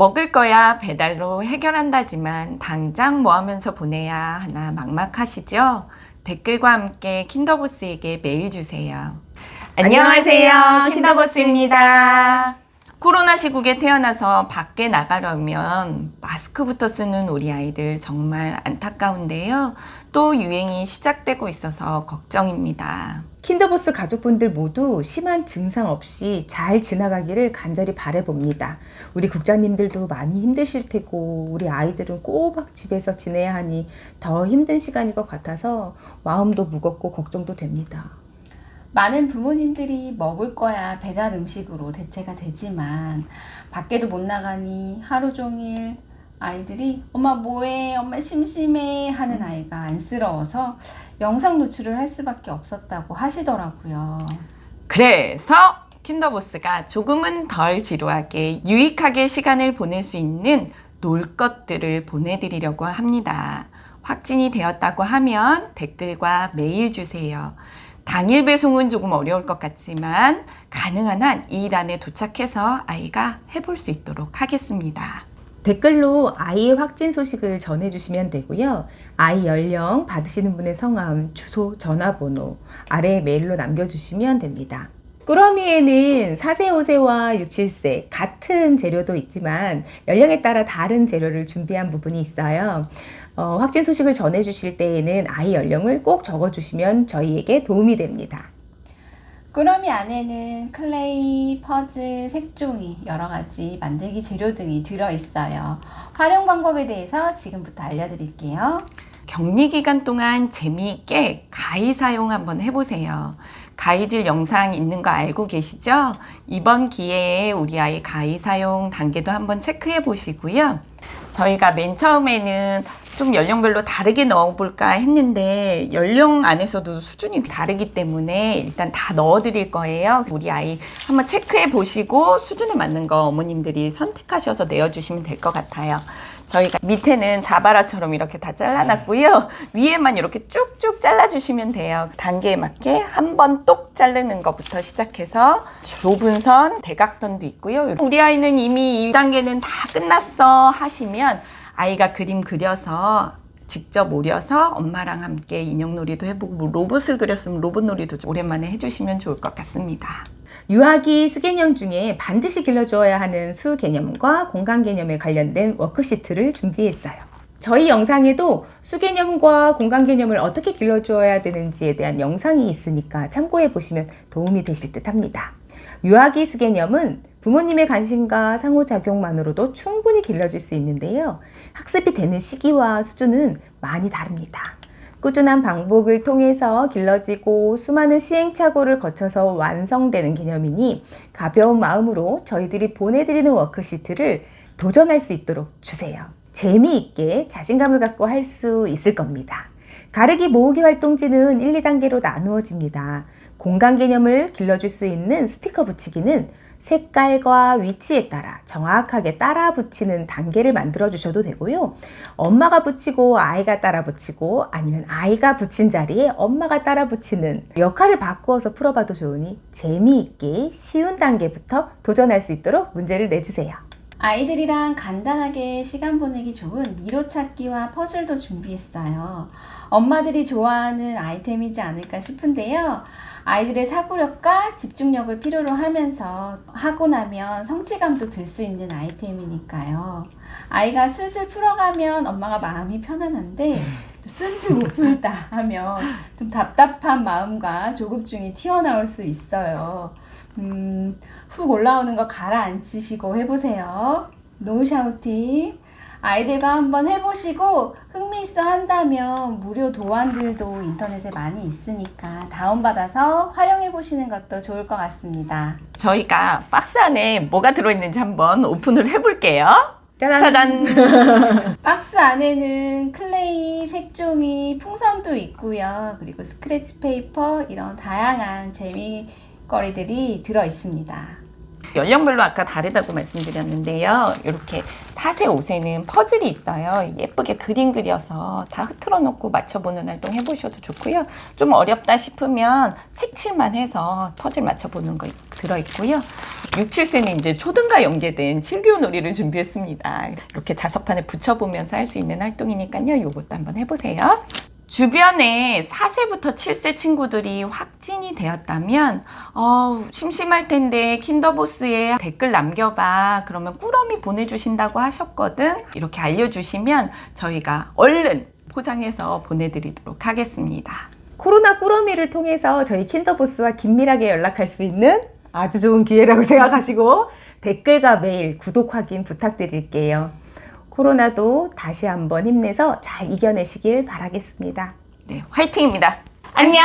먹을 거야 배달로 해결한다지만 당장 뭐 하면서 보내야 하나 막막하시죠? 댓글과 함께 킨더보스에게 메일 주세요. 안녕하세요. 킨더보스입니다. 코로나 시국에 태어나서 밖에 나가려면 마스크부터 쓰는 우리 아이들 정말 안타까운데요. 또 유행이 시작되고 있어서 걱정입니다. 킨더보스 가족분들 모두 심한 증상 없이 잘 지나가기를 간절히 바래봅니다. 우리 국장님들도 많이 힘드실 테고 우리 아이들은 꼬박 집에서 지내야 하니 더 힘든 시간일 것 같아서 마음도 무겁고 걱정도 됩니다. 많은 부모님들이 먹을 거야 배달 음식으로 대체가 되지만 밖에도 못 나가니 하루 종일 아이들이 엄마 뭐해 엄마 심심해 하는 아이가 안쓰러워서 영상 노출을 할 수밖에 없었다고 하시더라고요. 그래서 킨더보스가 조금은 덜 지루하게 유익하게 시간을 보낼 수 있는 놀 것들을 보내드리려고 합니다. 확진이 되었다고 하면 댓글과 메일 주세요. 당일 배송은 조금 어려울 것 같지만 가능한 한 이일 안에 도착해서 아이가 해볼 수 있도록 하겠습니다. 댓글로 아이의 확진 소식을 전해주시면 되고요. 아이 연령, 받으시는 분의 성함, 주소, 전화번호 아래 메일로 남겨주시면 됩니다. 꾸러미에는 4세, 5세와 6, 7세 같은 재료도 있지만 연령에 따라 다른 재료를 준비한 부분이 있어요. 어, 확진 소식을 전해주실 때에는 아이 연령을 꼭 적어주시면 저희에게 도움이 됩니다. 꾸러미 안에는 클레이, 퍼즐, 색종이 여러 가지 만들기 재료 등이 들어 있어요. 활용 방법에 대해서 지금부터 알려드릴게요. 격리 기간 동안 재미있게 가위 사용 한번 해보세요. 가위질 영상 있는 거 알고 계시죠? 이번 기회에 우리 아이 가위 사용 단계도 한번 체크해 보시고요. 저희가 맨 처음에는 좀 연령별로 다르게 넣어볼까 했는데 연령 안에서도 수준이 다르기 때문에 일단 다 넣어드릴 거예요. 우리 아이 한번 체크해 보시고 수준에 맞는 거 어머님들이 선택하셔서 내어주시면 될 것 같아요. 저희가 밑에는 자바라처럼 이렇게 다 잘라놨고요. 위에만 이렇게 쭉쭉 잘라주시면 돼요. 단계에 맞게 한 번 똑 자르는 것부터 시작해서 좁은 선, 대각선도 있고요. 우리 아이는 이미 1단계는 다 끝났어 하시면 아이가 그림 그려서 직접 오려서 엄마랑 함께 인형놀이도 해보고 뭐 로봇을 그렸으면 로봇놀이도 좀 오랜만에 해주시면 좋을 것 같습니다. 유아기 수개념 중에 반드시 길러주어야 하는 수 개념과 공간 개념에 관련된 워크시트를 준비했어요. 저희 영상에도 수 개념과 공간 개념을 어떻게 길러주어야 되는지에 대한 영상이 있으니까 참고해 보시면 도움이 되실 듯 합니다. 유아기 수 개념은 부모님의 관심과 상호작용만으로도 충분히 길러질 수 있는데요. 학습이 되는 시기와 수준은 많이 다릅니다. 꾸준한 반복을 통해서 길러지고 수많은 시행착오를 거쳐서 완성되는 개념이니 가벼운 마음으로 저희들이 보내드리는 워크시트를 도전할 수 있도록 주세요. 재미있게 자신감을 갖고 할 수 있을 겁니다. 가르기 모으기 활동지는 1, 2단계로 나누어집니다. 공간 개념을 길러줄 수 있는 스티커 붙이기는 색깔과 위치에 따라 정확하게 따라 붙이는 단계를 만들어 주셔도 되고요. 엄마가 붙이고 아이가 따라 붙이고 아니면 아이가 붙인 자리에 엄마가 따라 붙이는 역할을 바꾸어서 풀어봐도 좋으니 재미있게 쉬운 단계부터 도전할 수 있도록 문제를 내주세요. 아이들이랑 간단하게 시간 보내기 좋은 미로 찾기와 퍼즐도 준비했어요. 엄마들이 좋아하는 아이템이지 않을까 싶은데요. 아이들의 사고력과 집중력을 필요로 하면서 하고 나면 성취감도 들 수 있는 아이템이니까요. 아이가 슬슬 풀어가면 엄마가 마음이 편안한데 못 풀다 하면 좀 답답한 마음과 조급증이 튀어나올 수 있어요. 음, 훅 올라오는 거 가라앉히시고 해보세요. 노 샤우팅. 아이들과 한번 해보시고 흥미있어 한다면 무료 도안들도 인터넷에 많이 있으니까 다운받아서 활용해보시는 것도 좋을 것 같습니다. 저희가 박스 안에 뭐가 들어있는지 한번 오픈을 해볼게요. 짜잔! 짜잔! 박스 안에는 클레이, 색종이, 풍선도 있고요. 그리고 스크래치 페이퍼 이런 다양한 재미거리들이 들어 있습니다. 연령별로 아까 다르다고 말씀드렸는데요. 이렇게 4세, 5세는 퍼즐이 있어요. 예쁘게 그림 그려서 다 흐트러 놓고 맞춰보는 활동 해보셔도 좋고요. 좀 어렵다 싶으면 색칠만 해서 퍼즐 맞춰보는 거 들어있고요. 6, 7세는 이제 초등과 연계된 칠교 놀이를 준비했습니다. 이렇게 자석판에 붙여보면서 할 수 있는 활동이니까요. 이것도 한번 해보세요. 주변에 4세부터 7세 친구들이 확진이 되었다면 어, 심심할 텐데 킨더보스에 댓글 남겨봐. 그러면 꾸러미 보내주신다고 하셨거든. 이렇게 알려주시면 저희가 얼른 포장해서 보내드리도록 하겠습니다. 코로나 꾸러미를 통해서 저희 킨더보스와 긴밀하게 연락할 수 있는 아주 좋은 기회라고 생각하시고 댓글과 메일, 구독 확인 부탁드릴게요. 코로나도 다시 한번 힘내서 잘 이겨내시길 바라겠습니다. 네, 화이팅입니다 안녕